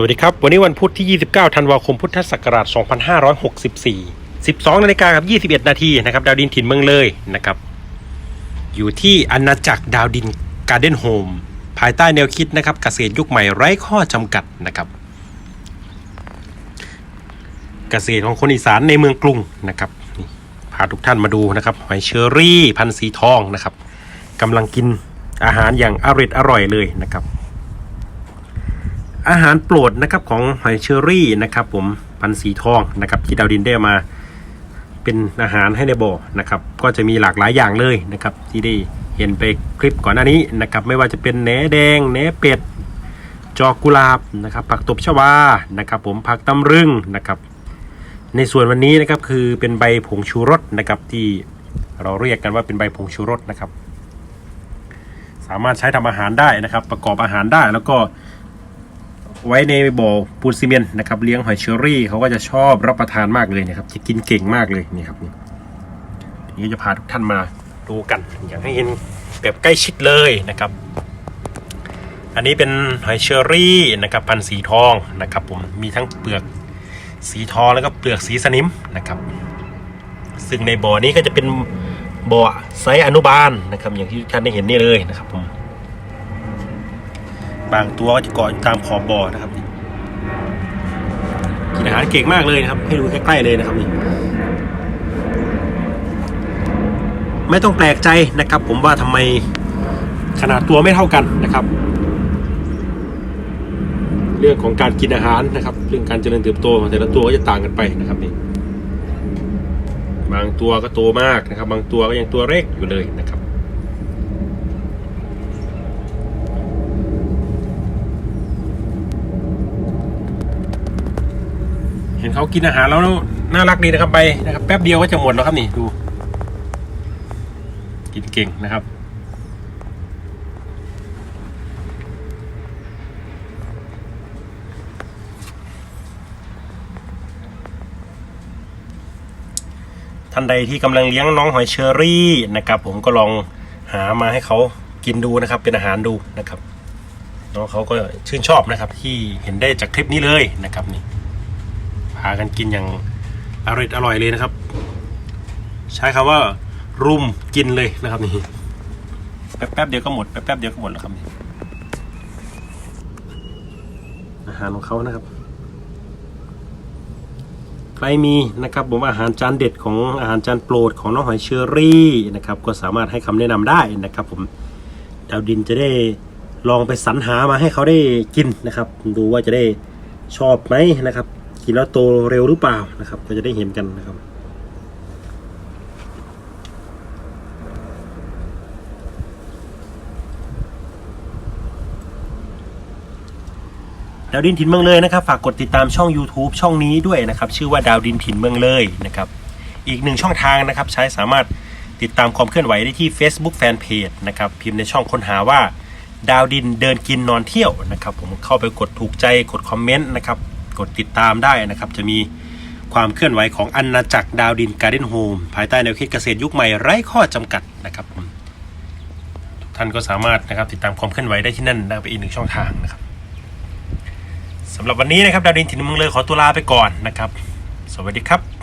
สวัสดีครับ วันนี้วันพุธที่ 29 ธันวาคม พุทธศักราช 2564 12นาฬิกากับ 21 นาทีนะครับ ดาวดินถิ่นเมืองเลยนะครับ อยู่ที่อาณาจักรดาวดินการ์เด้นโฮม ภายใต้แนวคิดนะครับเกษตรยุคใหม่ไร้ข้อจำกัดนะครับ เกษตรของคนอีสานในเมืองกรุงนะครับพาทุกท่านมาดูนะครับ หอยเชอรี่ พันธุ์สีทองนะครับกำลังกินอาหารอย่างอร่อยอร่อยเลยนะครับ อาหารโปรดนะครับของหอยเชอรี่นะครับ ผมพันธ์สีทองนะครับที่ดาวดินได้มา เป็นอาหารให้ในบ่อนะครับ ก็จะมีหลากหลายอย่างเลยนะครับ ที่ได้เห็นไปคลิปก่อนหน้านี้นะครับ ไม่ว่าจะเป็นแหนแดงแหนเป็ดจอกกุหลาบนะครับ ผักตบชวานะครับ ผมผักตำรึงนะครับ ในส่วนวันนี้นะครับคือเป็นใบผงชูรสนะครับที่เราเรียกกันว่าเป็นใบผงชูรสนะครับ สามารถใช้ทำอาหารได้นะครับ ประกอบอาหารได้แล้วก็ ไว้ในบ่อปูนซีเมนต์นะครับเลี้ยงหอยเชอรี่เขาก็จะชอบรับประทานมากเลยนะครับ จะกินเก่งมากเลยนี่ครับนี่ทีนี้จะพาทุกท่านมาดูกันอยากให้เห็นแบบใกล้ชิดเลยนะครับ อันนี้เป็นหอยเชอรี่นะครับพันสีทองนะครับ ผมมีทั้งเปลือกสีทองแล้วก็เปลือกสีสนิมนะครับ ซึ่งในบ่อนี้ก็จะเป็นบ่อไซส์อนุบาลนะครับ อย่างที่ทุกท่านได้เห็นนี่เลยนะครับผม บางตัวก็จะเกาะอยู่ตามขอบบ่อนะครับนี่กินอาหารเก่งมากเลยนะครับ ให้ดูใกล้ๆเลยนะครับนี่ไม่ต้องแปลกใจนะครับ ผมว่าทำไมขนาดตัวไม่เท่ากันนะครับ เรื่องของการกินอาหารนะครับ เรื่องการเจริญเติบโตของแต่ละตัวก็จะต่างกันไปนะครับนี่บางตัวก็โตมากนะครับ บางตัวก็ยังตัวเล็กอยู่เลยนะครับ เห็นเขากินอาหารแล้วน่ารักดีนะครับไปนะครับ แป๊บเดียวก็จะหมดแล้วครับนี่ดู กินเก่งนะครับท่านใดที่กำลังเลี้ยงน้องหอยเชอรี่นะครับ ผมก็ลองหามาให้เขากินดูนะครับ เป็นอาหารดูนะครับน้องเขาก็ชื่นชอบนะครับ ที่เห็นได้จากคลิปนี้เลยนะครับนี่ พากันกินอย่างอร่อยอร่อยเลยนะครับ ใช้คำว่ารุมกินเลยนะครับนี่แป๊บแป๊บเดียวก็หมดแป๊บแป๊บเดียวก็หมดแล้วครับนี่อาหารของเขานะครับ ใครมีนะครับผมอาหารจานเด็ดของอาหารจานโปรดของน้องหอยเชอรี่นะครับ ก็สามารถให้คำแนะนำได้นะครับ ผมดาวดินจะได้ลองไปสรรหามาให้เขาได้กินนะครับ ดูว่าจะได้ชอบไหมนะครับ กินแล้วโตเร็วหรือเปล่านะครับ ก็จะได้เห็นกันนะครับดาวดินถิ่นเมืองเลยนะครับ ฝากกดติดตามช่อง YouTube ช่องนี้ด้วยนะครับ ชื่อว่าดาวดินถิ่นเมืองเลยนะครับ อีกหนึ่งช่องทางนะครับ ใช้สามารถติดตามความเคลื่อนไหวได้ที่ Facebook Fanpage นะครับ พิมพ์ในช่องค้นหาว่า ดาวดินเดินกินนอนเที่ยวนะครับ ผมเข้าไปกดถูกใจกดคอมเมนต์นะครับ กดติดตามได้นะครับ จะมีความเคลื่อนไหวของอาณาจักรดาวดินการ์เด้นโฮมภายใต้แนวคิดเกษตรยุคใหม่ไร้ข้อจำกัดนะครับผมทุกท่านก็สามารถนะครับติดตามความเคลื่อนไหวได้ที่นั่นได้ไปอีกหนึ่งช่องทางนะครับสำหรับวันนี้นะครับดาวดินถิ่นเมืองเลยขอตัวลาไปก่อนนะครับ สวัสดีครับ